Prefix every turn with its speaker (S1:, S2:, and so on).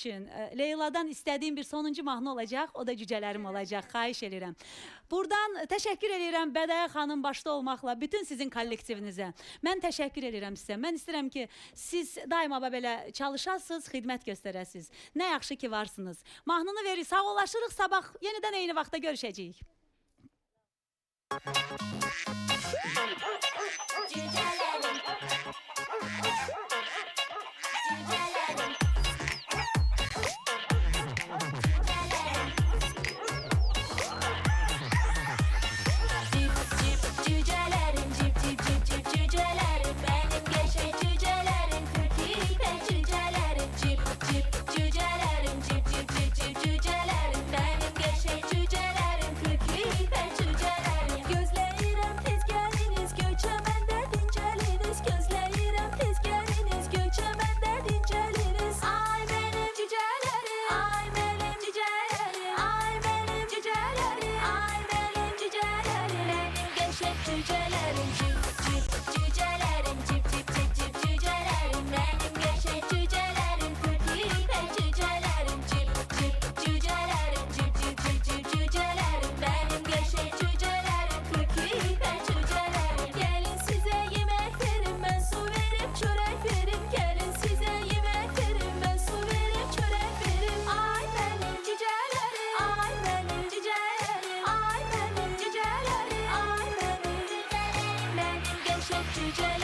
S1: üçün e, Leyla'dan istədiyim bir sonuncu mahnı olacaq. O da cücələrim olacaq. Xahiş edirəm. Buradan təşəkkür edirəm Bədəyə xanım başda olmaqla bütün sizin kollektivinizə. Mən təşəkkür edirəm sizə. Mən istəyirəm ki, siz daima belə çalışasınız, xidmət göstərəsiniz. Nə yaxşı ki varsınız. Mahnını veririk. Sağollaşırıq. Sabah yenidən eyni vaxtda görüşəcəyik.
S2: 拒绝。